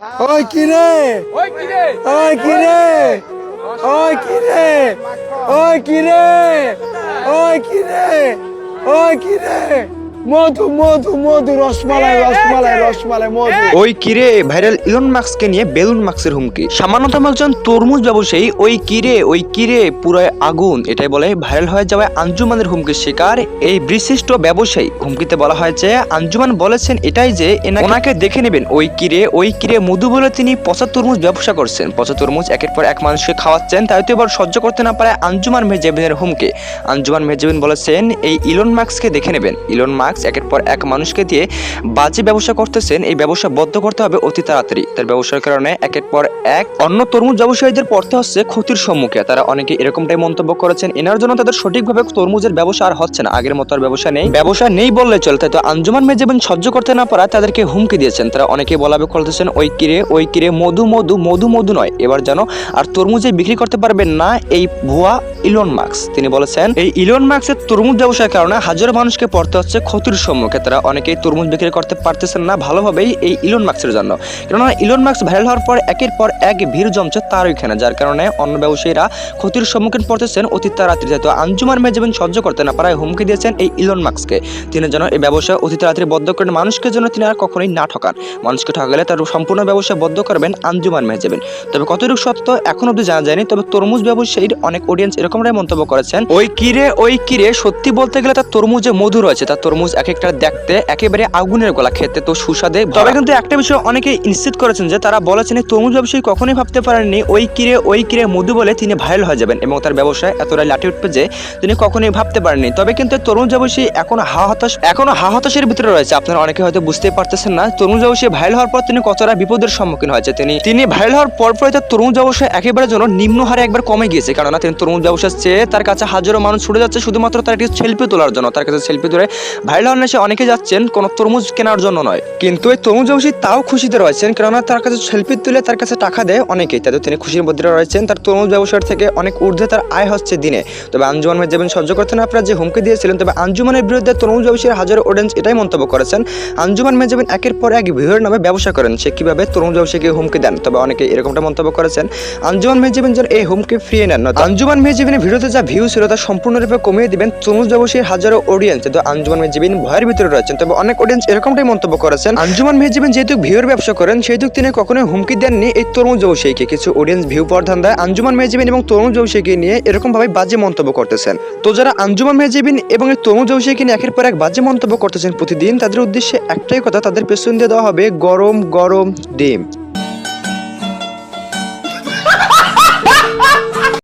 ওই কিরে ওই কি রে? ওই কিরে ওই কিরে ওই কিরে ওই কিরে ওই কিরে মধু মধু মধু রসমালাই রসমালাই রসমালাই মধু। ওই কিরে ভাইরাল ইলন মাস্ককে নিয়ে বেলুন মাস্কের হুমকি। সামান্যতম একজন তরমুজ ব্যবসায়ী ওই কিরে ওই কিরে পুরায় আগুন এটাই বলে ভাইরাল হয়ে যাওয়ায় আঞ্জুমানের হুমকির শিকার এই বিশিষ্ট ব্যবসায়ী। হুমকিতে বলা হয়েছে আঞ্জুমান বলেছেন এটাই যে এনা- ওনাকে দেখে নেবেন ওই কিরে ওই কিরে মধু বলে তিনি পচা তরমুজ ব্যবসা করছেন। পচা তরমুজ একের পর এক মানুষকে খাওয়াচ্ছেন তাই তো এবার সহ্য করতে না পারে আঞ্জুমান মেহজাবিনের হুমকি। আঞ্জুমান মেহজাবিন বলেছেন এই ইলন মার্কসকে দেখে নেবেন। ইলন মার্কস একের পর এক মানুষকে দিয়ে বাজে ব্যবসা করতেছেন। এই ব্যবসা বদ্ধ করতে হবে অতি তাড়াতাড়ি। তার ব্যবসার কারণে একের পর এক অন্য তরমুজ ব্যবসায়ীদের পড়তে হচ্ছে ক্ষতির সম্মুখে। তারা অনেকে এরকমটাই মন্তব্য করেছেন। এনার জন্য তাদের সঠিকভাবে তরমুজের ব্যবসা আর হচ্ছে না। আগের মতো আর ব্যবসা নেই। ব্যবসা নেই বললে চলে। তাই তো আঞ্জুমান মেজাবিন সহ্য করতে না পারা তাদেরকে হুমকি দিয়েছেন। তারা অনেকে বলাবে করতেছেন, ওই কিরে ওই কিরে মধু মধু মধু মধু নয়। এবার জানো, আর তরমুজে বিক্রি করতে পারবেন না এই ভুয়া ইলন মার্কস তিনি বলেছেন, এই ইলন মার্কসের তরমুজ ব্যবসার কারণে হাজারো মানুষকে পড়তে হচ্ছে ক্ষতির সম্মুখে তারা অনেকেই তরমুজ বিক্রি করতে পারতেছেন না ভালোভাবেই এই ইলন মার্কসের জন্য। কেননা ইলন মার্কস ভাইরাল হওয়ার পর একের পর এক ভিড় জমছে তার ওইখানে যার কারণে অন্য ব্যবসায়ীরা ক্ষতির সম্মুখীন পড়তেছেন অতি তাড়াতাড়ি যেহেতু আঞ্জুমান মেজাবিন সহ্য করতে না পারায় হুমকি দিয়েছেন এই ইলন মার্কসকে তিনি যেন এই ব্যবসা অতি তাড়াতাড়ি বদ্ধ করেন মানুষকে যেন তিনি আর কখনোই না ঠকান। মানুষকে ঠকালে তার সম্পূর্ণ ব্যবসা বদ্ধ করবেন আঞ্জুমান মেজাবিন তবে কতটুকু সত্য এখন অব্দি জানা যায়নি, তবে তরমুজ ব্যবসায়ীর অনেক অডিয়েন্স এরকমটাই মন্তব্য করেছেন। ওই কিরে ওই কিরে, সত্যি বলতে গেলে তার তরমুজে মধু রয়েছে, তার তরমুজ এক একটা দেখতে একেবারে আগুনের গলা, খেতে তো সুস্বাদে তবে কিন্তু একটা বিষয় অনেকে নিশ্চিত করেছেন যে তারা বলেছেন তরমুজ ব্যবসায়ী কখনোই ভাবতে পারেননি, ওই কিরে ওই কিরে মধু বলে তিনি ভাইরাল হয়ে যাবেন এবং তার ব্যবসায় এতটা লাঠি উঠবে যে তিনি কখনোই ভাবতে পারেননি। তবে কিন্তু তরুণ ব্যবসায়ী এখনও হা হতাশ, এখনও হা হতাশের ভিতরে রয়েছে। আপনারা অনেকে হয়তো বুঝতেই পারতেছেন না তরুণ ব্যবসায়ী ভাইরাল হওয়ার পর তিনি কতটা বিপদের সম্মুখীন হয়েছে। তিনি তিনি ভাইরাল হওয়ার পর পরে তার তরুণ ব্যবসা একেবারে যেন নিম্ন হারে একবার কমে গিয়েছে, কেননা তিনি তরুণ ব্যবসার চেয়ে তার কাছে হাজারো মানুষ ছুটে যাচ্ছে শুধুমাত্র তার একটি সেলফি তোলার জন্য। তার কাছে সেলফি ধরে ভাইরাল অনেকে যাচ্ছেন কোনো তরমুজ কেনার জন্য নয়। কিন্তু এই তরমুজ ব্যবসায়ী তাও খুশিতে রয়েছেন, কেননা তার কাছে সেলফি তুলে তার কাছে টাকা দেয় অনেকেই। তাদের তিনি খুশির মধ্যে রয়েছেন, তার তরমুজ ব্যবসার থেকে অনেক ঊর্ধ্বে তার আয় হচ্ছে দিনে। তবে আঞ্জুমান মেজাবিন সহ্য করতে না আপনারা যে হুমকি দিয়েছিলেন, তবে আঞ্জুমানের বিরুদ্ধে তরমুজ ব্যবসায়ীর হাজারো অডিয়েন্স এটাই মন্তব্য করেছেন। আঞ্জুমান মেজাবিন একের পর এক ভিউয়ের নামে ব্যবসা করেন, সে কীভাবে তরমুজ ব্যবসায়ীকে হুমকি দেন? তবে অনেকে এরকমটা মন্তব্য করেছেন। আঞ্জুমান মেজাবিন যেন এই হুমকি ফিরিয়ে নেন না আঞ্জুমান মেজাবিনের ভিডিওতে যা ভিউ ছিল, তা সম্পূর্ণরূপে কমিয়ে দিবেন তরমুজ ব্যবসায়ীর হাজারো অডিয়েন্স তো আঞ্জুমান মেজাবিন ভয়ের ভিতরে রয়েছেন। তবে অনেক অডিয়েন্স এরকমটাই মন্তব্য করেছেন। আঞ্জুমান মেহজিবিন যেহেতু ভিউর ব্যবসা করেন সেহেতু তিনি কখনোই হুমকি দেননি এই তরমুজ ব্যবসায়ীকে কিছু অডিয়েন্স ভিউ প্রধান দেয় আঞ্জুমান মেহজিবিন এবং তরমুজ ব্যবসায়ীকে নিয়ে এরকম ভাবে বাজে মন্তব্য করতেছেন। তো যারা আঞ্জুমান মেহজিবিন এবং এই তরমুজ ব্যবসায়ীকে নিয়ে একের পর এক বাজে মন্তব্য করতেছেন প্রতিদিন, তাদের উদ্দেশ্যে একটাই কথা, তাদের পেছন দিয়ে দেওয়া হবে গরম গরম ডিম।